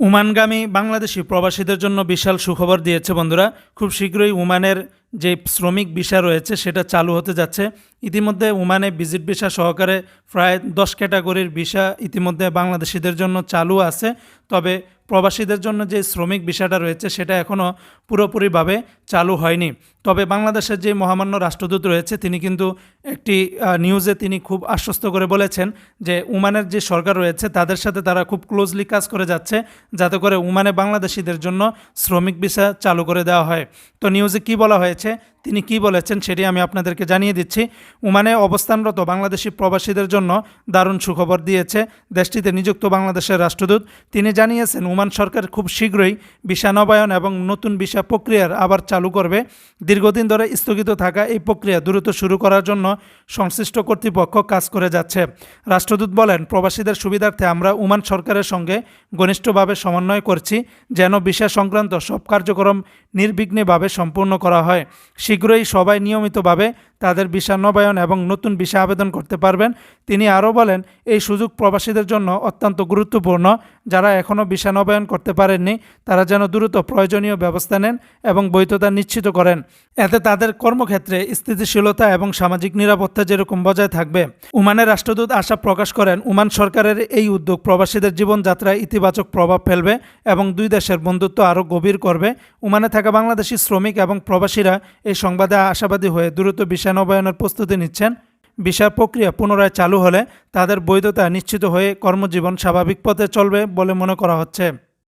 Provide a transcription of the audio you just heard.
ওমানগামী বাংলাদেশি প্রবাসীদের জন্য বিশাল সুখবর দিয়েছে বন্ধুরা। খুব শীঘ্রই উমানের যে শ্রমিক ভিসা রয়েছে, সেটা চালু হতে যাচ্ছে। ইতিমধ্যে উমানে ভিজিট ভিসা সহকারে প্রায় দশ ক্যাটাগরির ভিসা ইতিমধ্যে বাংলাদেশিদের জন্য চালু আছে। তবে প্রবাসীদের জন্য যে শ্রমিক ভিসাটা রয়েছে, সেটা এখনও পুরোপুরিভাবে চালু হয়নি। তবে বাংলাদেশের যে মহামান্য রাষ্ট্রদূত রয়েছে, তিনি কিন্তু একটি নিউজে তিনি খুব আশ্বস্ত করে বলেছেন যে, উমানের যে সরকার রয়েছে, তাদের সাথে তারা খুব ক্লোজলি কাজ করে যাচ্ছে, যাতে করে উমানে বাংলাদেশিদের জন্য শ্রমিক ভিসা চালু করে দেওয়া হয়। তো নিউজে কি বলা হয়েছে, তিনি কি বলেছেন সেটি আমি আপনাদেরকে জানিয়ে দিচ্ছি। উমানে অবস্থানরত বাংলাদেশি প্রবাসীদের জন্য দারুণ সুখবর দিয়েছে দেশটিতে নিযুক্ত বাংলাদেশের রাষ্ট্রদূত। তিনি জানিয়েছেন, উমান সরকার খুব শীঘ্রই ভিসা নবায়ন এবং নতুন ভিসা প্রক্রিয়ার আবার চালু করবে। দীর্ঘদিন ধরে স্থগিত থাকা এই প্রক্রিয়া দ্রুত শুরু করার জন্য সংশ্লিষ্ট কর্তৃপক্ষ কাজ করে যাচ্ছে। রাষ্ট্রদূত বলেন, প্রবাসীদের সুবিধার্থে আমরা উমান সরকারের সঙ্গে ঘনিষ্ঠভাবে সমন্বয় করছি, যেন বিষয় সংক্রান্ত সব কার্যক্রম নির্বিঘ্নেভাবে সম্পূর্ণ করা হয়। শীঘ্রই সবাই নিয়মিতভাবে তাদের ভিসা নবায়ন এবং নতুন ভিসা আবেদন করতে পারবেন। তিনি আরও বলেন, এই সুযোগ প্রবাসীদের জন্য অত্যন্ত গুরুত্বপূর্ণ। যারা এখনও ভিসা নবায়ন করতে পারেননি, তারা যেন দ্রুত প্রয়োজনীয় ব্যবস্থা নেন এবং বৈধতা নিশ্চিত করেন। এতে তাদের কর্মক্ষেত্রে স্থিতিশীলতা এবং সামাজিক নিরাপত্তা যেরকম বজায় থাকবে। ওমানের রাষ্ট্রদূত আশা প্রকাশ করেন, উমান সরকারের এই উদ্যোগ প্রবাসীদের জীবনযাত্রায় ইতিবাচক প্রভাব ফেলবে এবং দুই দেশের বন্ধুত্ব আরও গভীর করবে। উমানে থাকা বাংলাদেশি শ্রমিক এবং প্রবাসীরা এই সংবাদে আশাবাদী হয়ে দ্রুত ভিসা নবায়নের প্রস্তুতি নিচ্ছেন। ভিসা প্রক্রিয়া পুনরায় চালু হলে তাদের বৈধতা নিশ্চিত হয়ে কর্মজীবন স্বাভাবিক পথে চলবে বলে মনে করা হচ্ছে।